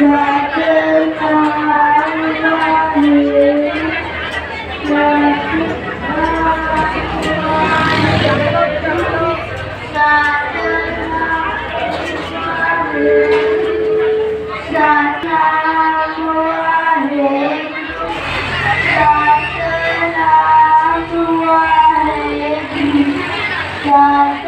Yeah. Yeah.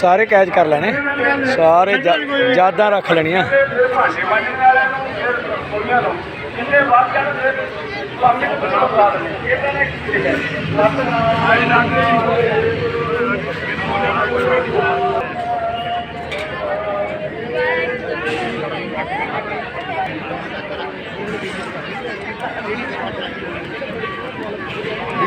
ਸਾਰੇ catch ਕਰ ਲੈਣੇ ਸਾਰੇ ਜਿਆਦਾ ਰੱਖ ਲੈਣੀਆਂ ਕਿੰਨੇ ਬਾਤ ਕਰਦੇ ਪਾਕਿਟ ਬਣਾ ਬਣਾ ਦੇ ਇਹਨਾਂ ਨੇ ਕੀ ਹੈ ਸੱਤ ਨਾ ਨਾ